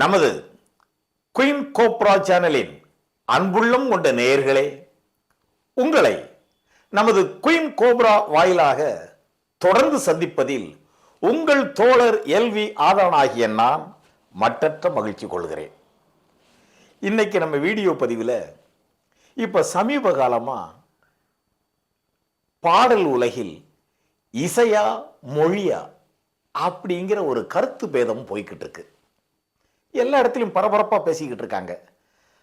நமது queen cobra சேனலின் அன்புள்ளம் கொண்ட நேயர்களே உங்களை நமது குயின் கோப்ரா வாயிலாக தொடர்ந்து சந்திப்பதில் உங்கள் தோழர் எல்வி ஆதவனாகிய நான் மற்றற்ற மகிழ்ச்சி கொள்கிறேன். இன்னைக்கு நம்ம வீடியோ பதிவில் இப்போ சமீப காலமாக பாடல் உலகில் இசையா மொழியா அப்படிங்கிற ஒரு கருத்து பேதம் போய்கிட்டு இருக்கு. எல்லா இடத்துலையும் பரபரப்பாக பேசிக்கிட்டு இருக்காங்க.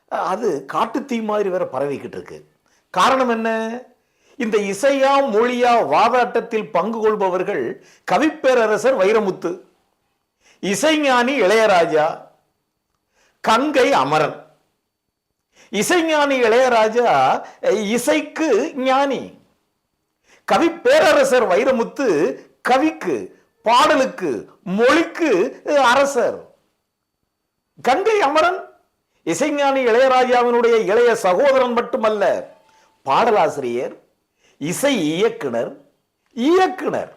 அது காட்டுத்தீ மாதிரி வேற பரவிக்கிட்டு இருக்கு. காரணம் என்ன? இந்த இசையா மொழியா வாதாட்டத்தில் பங்கு கொள்பவர்கள் கவிப்பேரரசர் வைரமுத்து இசைஞானி இளையராஜா கங்கை அமரன். இசைஞானி இளையராஜா இசைக்கு ஞானி. கவி பேரரசர் வைரமுத்து கவிக்கு பாடலுக்கு மொழிக்கு அரசர். கங்கை அமரன் இசைஞானி இளையராஜாவினுடைய இளைய சகோதரன் மட்டுமல்ல பாடலாசிரியர் இசை இயக்குனர் இயக்குனர்.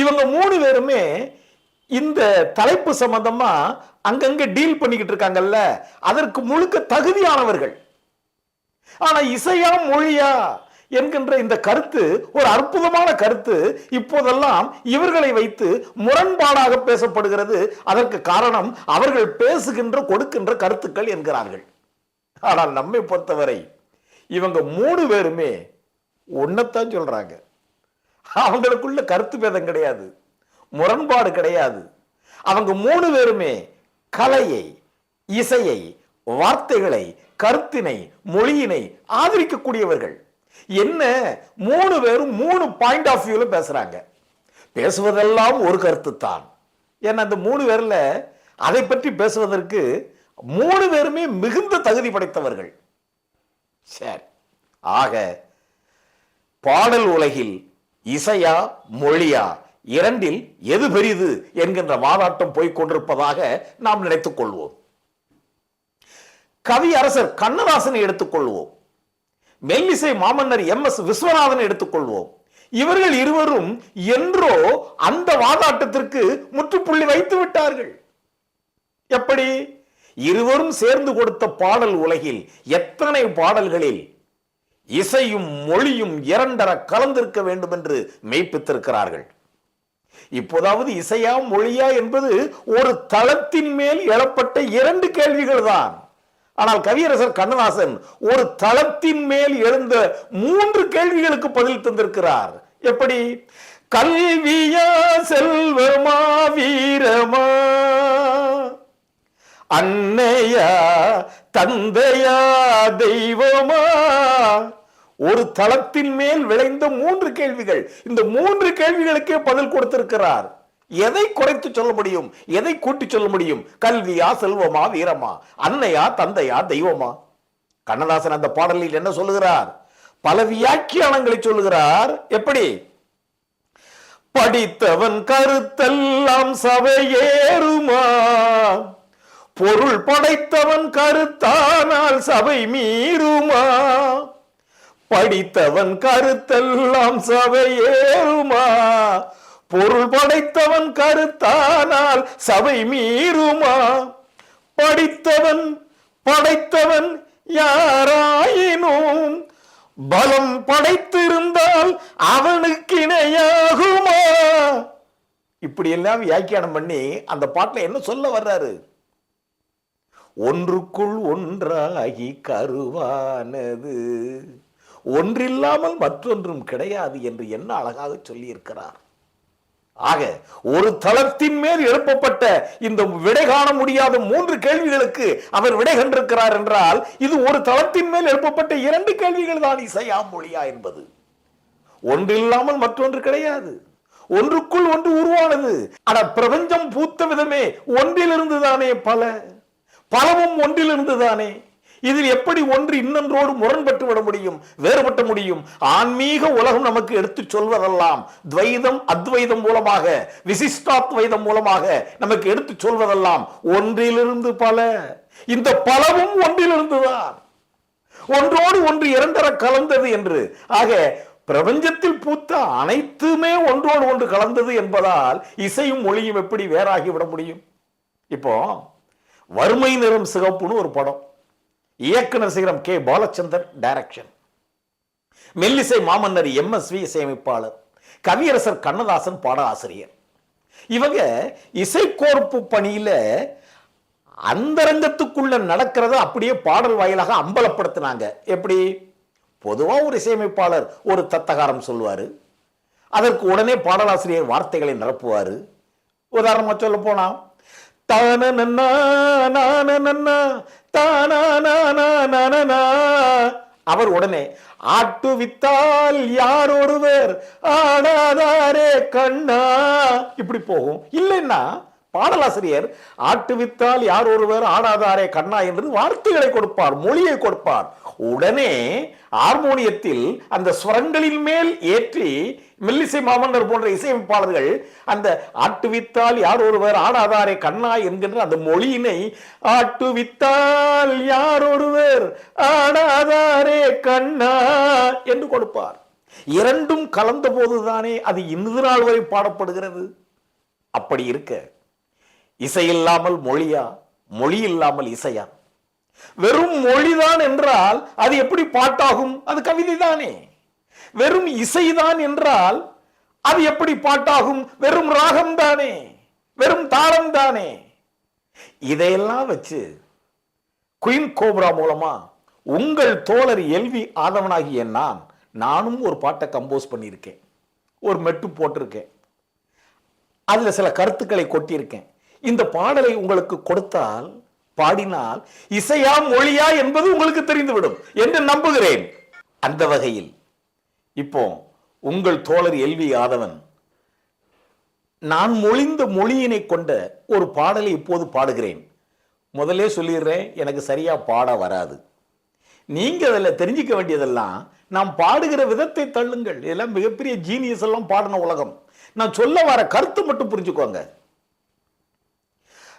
இவங்க மூணு பேருமே இந்த தலைப்பு சம்பந்தமா அங்கங்க டீல் பண்ணிக்கிட்டு இருக்காங்கல்ல அதற்கு முழுக்க தகுதியானவர்கள். ஆனா இசையா மொழியா என்கின்ற இந்த கருத்து ஒரு அற்புதமான கருத்து இப்போதெல்லாம் இவர்களை வைத்து முரண்பாடாக பேசப்படுகிறது. அதற்கு காரணம் அவர்கள் பேசுகின்ற கொடுக்கின்ற கருத்துக்கள் என்கிறார்கள். ஆனால் நம்மை பொறுத்தவரை இவங்க மூணு பேருமே ஒன்னத்தான் சொல்றாங்க. அவங்களுக்குள்ள கருத்து பேதம் கிடையாது முரண்பாடு கிடையாது. அவங்க மூணு பேருமே கலையை இசையை வார்த்தைகளை கருத்தினை மொழியினை ஆதரிக்கக்கூடியவர்கள். என்ன மூணு பேரும் மூணு பாயிண்ட் ஆஃப் வியூல பேசுறாங்க. பேசுவதெல்லாம் ஒரு கருத்து தான் ஏன்னா அந்த மூணு பேர்ல அதை பற்றி பேசுவதற்கு மூணு பேருமே மிகுந்த தகுதி படைத்தவர்கள். சரி. ஆக பாடல் உலகில் இசையா மொழியா இரண்டில் எது பெரிது என்கின்ற வாதாட்டம் போய்க் கொண்டிருப்பதாக நாம் நினைத்துக் கொள்வோம். கவி அரசர் கண்ணதாசனை எடுத்துக்கொள்வோம் மெல்லிசை மாமன்னர் எம் எஸ் விஸ்வநாதன் எடுத்துக்கொள்வோம். இவர்கள் இருவரும் என்றோ அந்த வாதாட்டத்திற்கு முற்றுப்புள்ளி வைத்து விட்டார்கள். எப்படி? இருவரும் சேர்ந்து கொடுத்த பாடல் உலகில் எத்தனை பாடல்களில் இசையும் மொழியும் இரண்டர கலந்திருக்க வேண்டும் என்று மெய்ப்பித்திருக்கிறார்கள். இப்போதாவது இசையா மொழியா என்பது ஒரு தளத்தின் மேல் எழப்பட்ட இரண்டு கேள்விகள் தான் ஆனால் கவியரசர் கண்ணதாசன் ஒரு தளத்தின் மேல் எழுந்த மூன்று கேள்விகளுக்கு பதில் தந்திருக்கிறார். எப்படி? கல்வியா செல்வமா வீரமா? அன்னையா தந்தையா தெய்வமா? ஒரு தளத்தின் மேல் விளைந்த மூன்று கேள்விகள். இந்த மூன்று கேள்விகளுக்கே பதில் கொடுத்திருக்கிறார். எதை குறைத்து சொல்ல முடியும்? எதை கூட்டி சொல்ல முடியும்? கல்வியா செல்வமா வீரமா? அன்னையா தந்தையா தெய்வமா? கண்ணதாசன் அந்த பாடலில் என்ன சொல்லுகிறார்? பல வியாக்கியானங்களை சொல்லுகிறார். எப்படி? படித்தவன் கருத்தெல்லாம் சபையேறுமா? பொருள் படைத்தவன் கருத்தானால் சபை மீறுமா? படித்தவன் கருத்தெல்லாம் சபையேறுமா? பொருள் படைத்தவன் கருத்தானால் சபை மீறுமா? படித்தவன் படைத்தவன் யாராயினும்? பலம் படைத்திருந்தால் அவனுக்கு இணையாகுமா இப்படி எல்லாம் வியாக்கியானம் பண்ணி அந்த பாட்டில் என்ன சொல்ல வர்றாரு? ஒன்றுக்குள் ஒன்றாகி கருவானது ஒன்றில்லாமல் மற்றொன்றும் கிடையாது என்று என்ன அழகாக சொல்லியிருக்கிறார்? ஆக ஒரு தளத்தின் மேல் எழுப்பப்பட்ட இந்த விடை காண முடியாத மூன்று கேள்விகளுக்கு அவர் விடை கண்டிருக்கிறார் என்றால் இது ஒரு தளத்தின் மேல் எழுப்பப்பட்ட இரண்டு கேள்விகள் தான் இசையா மொழியா என்பது. ஒன்று இல்லாமல் மற்றொன்று கிடையாது. ஒன்றுக்குள் ஒன்று உருவானது. ஆனால் பிரபஞ்சம் பூத்த விதமே ஒன்றிலிருந்து தானே பல. பலவும் ஒன்றிலிருந்து தானே இதில் எப்படி ஒன்று இன்னொன்றோடு முரண்பட்டு விட முடியும் வேறுபட்ட முடியும்? ஆன்மீக உலகம் நமக்கு எடுத்து சொல்வதெல்லாம் துவைதம் அத்வைதம் மூலமாக விசிஷ்டாத்வைதம் மூலமாக நமக்கு எடுத்து சொல்வதெல்லாம் ஒன்றிலிருந்து பல. இந்த பலவும் ஒன்றிலிருந்துதான். ஒன்றோடு ஒன்று இரண்டர கலந்தது என்று. ஆக பிரபஞ்சத்தில் பூத்த அனைத்துமே ஒன்றோடு ஒன்று கலந்தது என்பதால் இசையும் மொழியும் எப்படி வேறாகி விட முடியும்? இப்போ வறுமை நிறம் சிகப்புன்னு ஒரு படம். இயக்குனர் சிகரம் கே. பாலச்சந்தர் டைரக்ஷன் மெல்லிசை மாமன்னர் எம்எஸ்வி இசையமைப்பாளர். கவியரசர் கண்ணதாசன் பாட ஆசிரியர் இவங்க இசைக்கோர்ப்பு பணியில அந்தரங்கத்துக்குள்ள நடக்கிறத அப்படியே பாடல் வாயிலாக அம்பலப்படுத்தினாங்க. எப்படி? பொதுவா ஒரு இசையமைப்பாளர் ஒரு தத்தகாரம் சொல்வார் அதற்கு உடனே பாடலாசிரியர் வார்த்தைகளை நிரப்புவார். உதாரணமா சொல்ல போனா தான நன்னா தானா நானா அவர் உடனே ஆட்டு வித்தால் யார் ஒருவர் ஆடாதாரே கண்ணா. இப்படி போகும். இல்லைன்னா பாடலாசிரியர் ஆட்டு வித்தால் யார் ஒருவர் ஆடாதாரே கண்ணா என்று வார்த்தைகளை கொடுப்பார் மொழியை கொடுப்பார். உடனே ஹார்மோனியத்தில் அந்த ஸ்வரங்களின் மேல் ஏற்றி மெல்லிசை மாமன்னர் போன்ற இசையமைப்பாளர்கள் அந்த ஆட்டுவித்தால் யார் ஒருவர் ஆடாதாரே கண்ணா என்கின்ற அந்த மொழியினை ஆட்டுவித்தால் யார் ஒருவர் ஆடாதாரே கண்ணா என்று கொடுப்பார். இரண்டும் கலந்த போதுதானே அது இன்று நாள் வரை பாடப்படுகிறது. அப்படி இருக்க இசை இல்லாமல் மொழியா? மொழி இல்லாமல் இசையா? வெறும் மொழிதான் என்றால் அது எப்படி பாட்டாகும்? அது கவிதை தானே வெறும் இசைதான் என்றால் அது எப்படி பாட்டாகும்? வெறும் ராகம் தானே வெறும் தாளம் தானே இதையெல்லாம் வச்சு குயின் கோப்ரா மூலமா உங்கள் தோழர் எல்வி ஆதவனாகிய நான் நானும் ஒரு பாட்டை கம்போஸ் பண்ணியிருக்கேன். ஒரு மெட்டு போட்டிருக்கேன். அதுல சில கருத்துக்களை கொட்டியிருக்கேன். இந்த பாடலை உங்களுக்கு கொடுத்தால் பாடினால் இசையா மொழியா என்பது உங்களுக்கு தெரிந்துவிடும் என்று நம்புகிறேன். அந்த வகையில் இப்போ உங்கள் தோழர் எல்வி ஆதவன் நான் மொழிந்த மொழியினை கொண்ட ஒரு பாடலை இப்போது பாடுகிறேன். முதலே சொல்லிடுறேன் எனக்கு சரியா பாட வராது. நீங்க அதில் தெரிஞ்சுக்க வேண்டியதெல்லாம் நாம் பாடுகிற விதத்தை தள்ளுங்கள். இதெல்லாம் மிகப்பெரிய ஜீனியஸ் எல்லாம் பாடின உலகம். நான் சொல்ல வர கருத்து மட்டும் புரிஞ்சுக்கோங்க.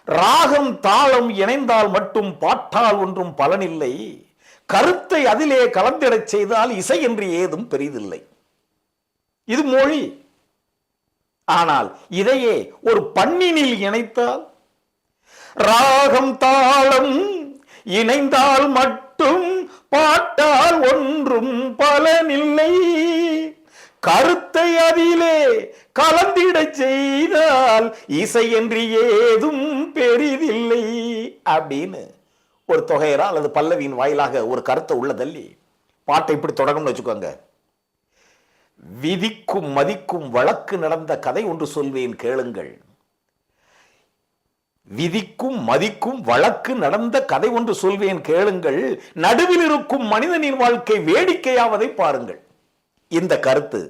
ராகம் தாளம் இணைந்தால் மட்டும் பாட்டால் ஒன்றும் பலனில்லை. கருத்தை அதிலே கலந்திடச் செய்தால் இசை என்று ஏதும் பெரிதில்லை. இது மொழி. ஆனால் இதையே ஒரு பண்ணினில் இணைத்தால் ராகம் தாளம் இணைந்தால் மட்டும் பாட்டால் ஒன்றும் பலனில்லை. கருத்தை அதிலே கலந்திட செய் இசை என்று ஏதும் பெரிதில்லை அப்படின்னு ஒரு தொகையரா அல்லது பல்லவியின் வாயிலாக ஒரு கருத்தை உள்ள தள்ளி பாட்டை இப்படி தொடங்கும்னு வச்சுக்கோங்க. விதிக்கும் மதிக்கும் வழக்கு நடந்த கதை ஒன்று சொல்வேன் கேளுங்கள். விதிக்கும் மதிக்கும் வழக்கு நடந்த கதை ஒன்று சொல்வேன் கேளுங்கள். நடுவில் இருக்கும் மனிதனின் வாழ்க்கை வேடிக்கையாவதை பாருங்கள். இந்த கருத்து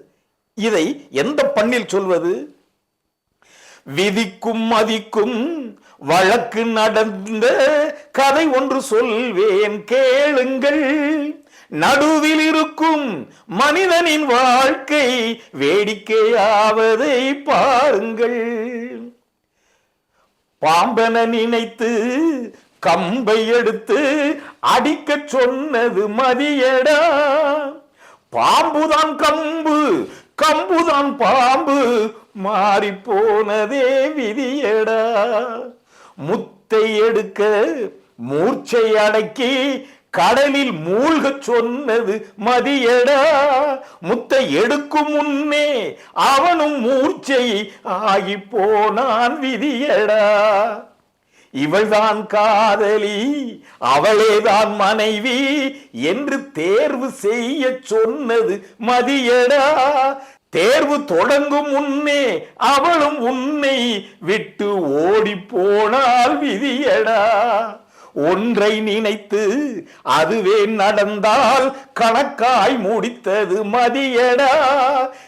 இதை எந்த பண்ணில் சொல்வது? விதிக்கும் மதிக்கும் வழக்கு நடந்த கதை ஒன்று சொல்வேன் கேளுங்கள். நடுவில் இருக்கும் மனிதனின் வாழ்க்கை வேடிக்கையாவதை பாருங்கள். பாம்பன நினைத்து கம்பை எடுத்து அடிக்க சொன்னது மதியடா. பாம்புதான் கம்பு கம்புதான் பாம்பு மாறி போனதே விதியடா. முத்தை எடுக்க மூர்ச்சை அடக்கி கடலில் மூழ்க சொன்னது மதியடா. முத்தை எடுக்கும் முன்னே அவனும் மூர்ச்சை ஆகி போனான் விதியடா. இவள்தான் காதலி அவளேதான் மனைவி என்று தேர்வு செய்ய சொன்னது மதியடா. தேர்வு தொடங்கும் முன்னே அவளும் உன்னை விட்டு ஓடி போனால் விதியடா. ஒன்றை நினைத்து அதுவே நடந்தால் கணக்காய் முடித்தது மதியடா.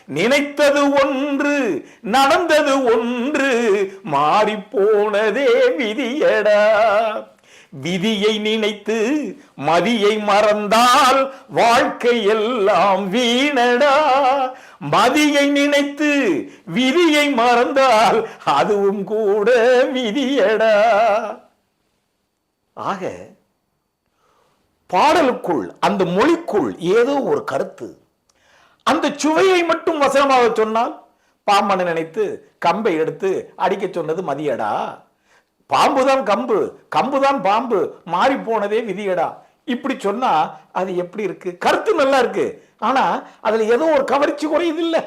நினைத்தது ஒன்று நடந்தது ஒன்று மாறிப்போனதே விதியடா. விதியை நினைத்து மதியை மறந்தால் வாழ்க்கை எல்லாம் வீணடா. மதியை நினைத்து விதியை மறந்தால் அதுவும் கூட விதியடா. ஆக பாடலுக்குள் அந்த மொழிக்குள் ஏதோ ஒரு கருத்து. அந்த சுவையை மட்டும் வசனமாக சொன்னால் பாம்பனை நினைத்து கம்பை எடுத்து அடிக்க சொன்னது மதியடா. பாம்பு தான் கம்பு கம்பு தான் பாம்பு மாறி போனதே விதியடா. இப்படி சொன்னா அது எப்படி இருக்கு? கருத்து நல்லா இருக்கு. ஆனா அதுல ஏதோ ஒரு கவர்ச்சி குறையுது இல்லை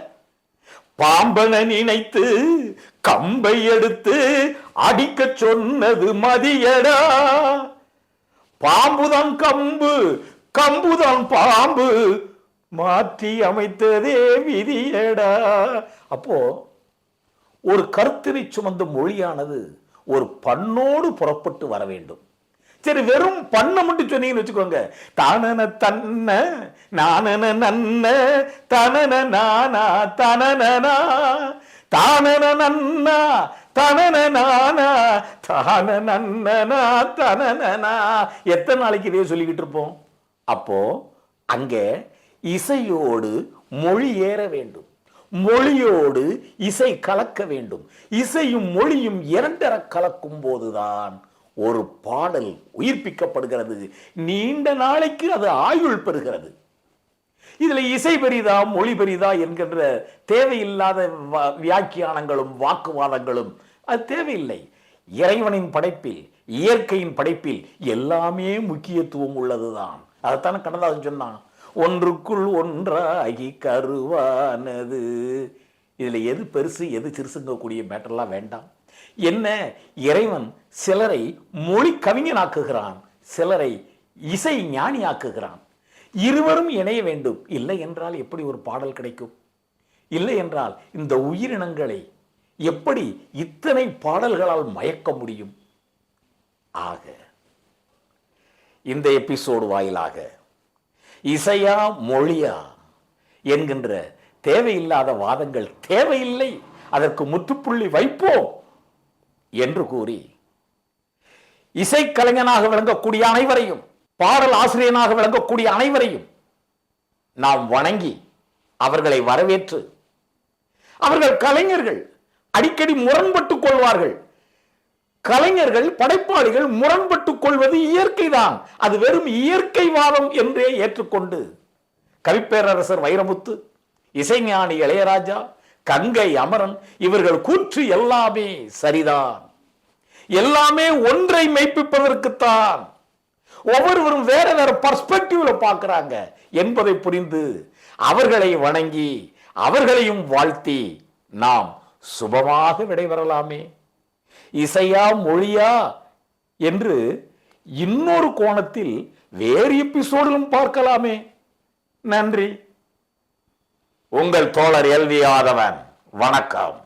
பாம்பனை நினைத்து கம்பை எடுத்து அடிக்க சொன்னது மதியடா. பாம்புதான் கம்பு கம்புதான் பாம்பு மாற்றி அமைத்ததே விதியடா. அப்போ ஒரு கருத்தினை சுமந்த மொழியானது ஒரு பண்ணோடு புறப்பட்டு வர வேண்டும். சரி வெறும் பண்ண மட்டும் சொன்னீங்கன்னு வச்சுக்கோங்க. தானன தன்ன நானன நன்ன தனன நானா தனனனா தானன நன்னா தனன நானா தான நன்னனா தனனனா. எத்தனை நாளைக்கு இதே சொல்லிக்கிட்டு இருப்போம்? அப்போ அங்கே இசையோடு மொழி ஏற வேண்டும். மொழியோடு இசை கலக்க வேண்டும். இசையும் மொழியும் இரண்டர கலக்கும் போதுதான் ஒரு பாடல் உயிர்ப்பிக்கப்படுகிறது. நீண்ட நாளைக்கு அது ஆயுள் பெறுகிறது. இதுல இசை பெரிதா மொழி பெரிதா என்கின்ற தேவையில்லாத வியாக்கியானங்களும் வாக்குவாதங்களும். அது தேவையில்லை. இறைவனின் படைப்பில் இயற்கையின் படைப்பில் எல்லாமே முக்கியத்துவம் உள்ளதுதான். அதைத்தானே கண்ணதாசன் சொன்னான். ஒன்றுக்குள் ஒன்றாகி கருவானது. இதுல எது பெருசு எது சிறுசுங்கக்கூடிய மேட்டர்லாம் வேண்டாம். என்ன? இறைவன் சிலரை மொழி கவிஞனாக்குகிறான். சிலரை இசை ஞானியாக்குகிறான். இருவரும் இணைய வேண்டும். இல்லை என்றால் எப்படி ஒரு பாடல் கிடைக்கும்? இல்லை என்றால் இந்த உயிரினங்களை எப்படி இத்தனை பாடல்களால் மயக்க முடியும்? ஆக இந்த எபிசோடு வாயிலாக இசையா மொழியா என்கின்ற தேவையில்லாத வாதங்கள் தேவையில்லை அதற்கு முற்றுப்புள்ளி வைப்போம் என்று கூறி இசைக்கலைஞனாக விளங்கக்கூடிய அனைவரையும் பாடல் ஆசிரியனாக விளங்கக்கூடிய அனைவரையும் நாம் வணங்கி அவர்களை வரவேற்று அவர்கள் கலைஞர்கள் அடிக்கடி முரண்பட்டுக் கொள்வார்கள். கலைஞர்கள் படைப்பாளிகள் முரண்பட்டுக் கொள்வது இயற்கைதான். அது வெறும் இயற்கை வாதம் என்றே ஏற்றுக்கொண்டு கவிப்பேரரசர் வைரமுத்து இசைஞானி இளையராஜா கங்கை அமரன் இவர்கள் கூற்று எல்லாமே சரிதான். எல்லாமே ஒன்றை மெய்ப்பிப்பதற்குத்தான். ஒவ்வொருவரும் வேற வேற பர்ஸ்பெக்டிவ்ல பார்க்குறாங்க என்பதை புரிந்து அவர்களை வணங்கி அவர்களையும் வாழ்த்தி நாம் சுபமாக விடைபெறலாமே. இசையா மொழியா என்று இன்னொரு கோணத்தில் வேறு எபிசோடிலும் பார்க்கலாமே. நன்றி. உங்கள் தோழர் எல்வி ஆதவன் வணக்கம்.